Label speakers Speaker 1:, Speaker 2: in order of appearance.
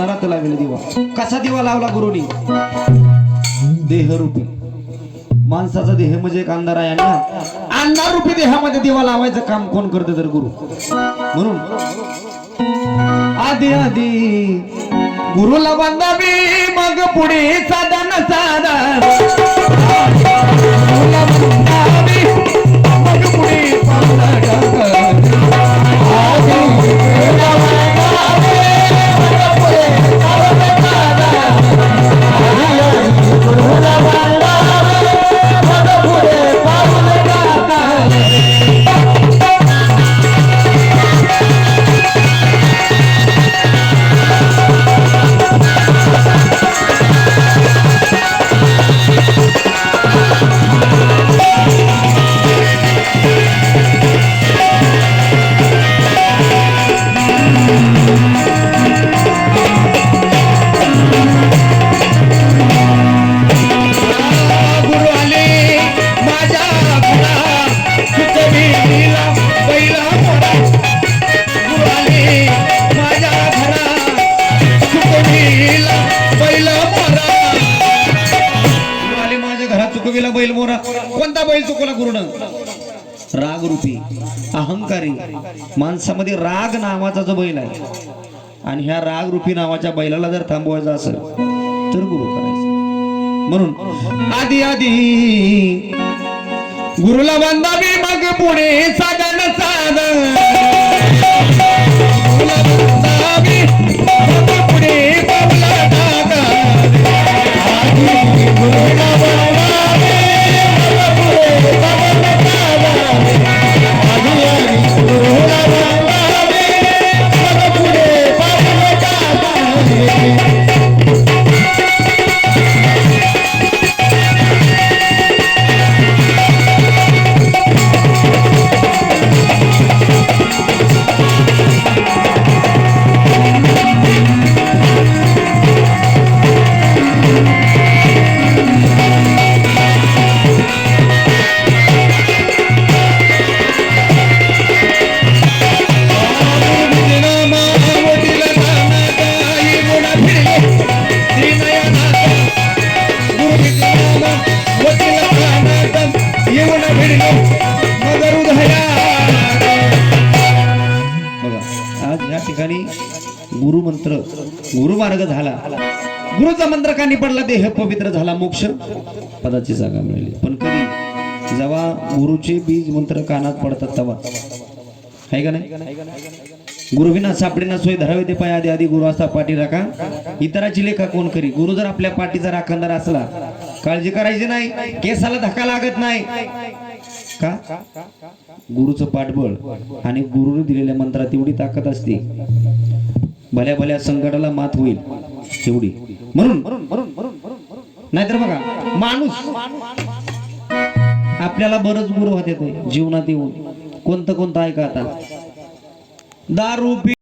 Speaker 1: अंधारात लावेल दिवा. कसा दिवा लावला गुरुनी? देहरूपी. माणसाचा देह म्हणजे एक अंधार आहे ना अंधार रूपी देहामध्ये दिवा लावायचं काम कोण करते तर गुरु? म्हणून आधी आधी गुरुला बांधावी मग पुढे साधा न साधा बैल मोर? कोणता बैल चुकला गुरुनं? राग रूपी अहंकारी. माणसामध्ये राग नावाचा जो बैल आहे आणि ह्या राग रूपी नावाच्या बैलाला जर थांबवायचं असेल तर गुरु करायचं. म्हणून आधी आधी गुरुला बांधावी मग पुढे साधन साधन. ठिकाणी गुरुमंत्र गुरुमार्ग झाला. गुरुचा मंत्र कानी पडला देह पवित्र झाला मोक्ष पदाची जागा मिळाली. पण कधी? जेव्हा गुरुचे बीज मंत्र कानात पडतात तेव्हा. आहे का नाही? गुरुविना सापडेना सोय धरावे ते पाय आधी आधी गुरु असता पाठी राखा. इतराची लेखा कोण करी? गुरु जर आपल्या पाठीचा राखणदार असला काळजी करायची नाही केसाला धक्का लागत नाही का? गुरुचं पाठबळ आणि गुरुने दिलेल्या मंत्रात एवढी ताकद असते. भल्या भल्या संकटाला मात होईल. तेवढी म्हणून नाहीतर बघा माणूस आपल्याला बरंच गुरु होते जीवनात येऊन कोणतं कोणतं ऐका आता? दारू पी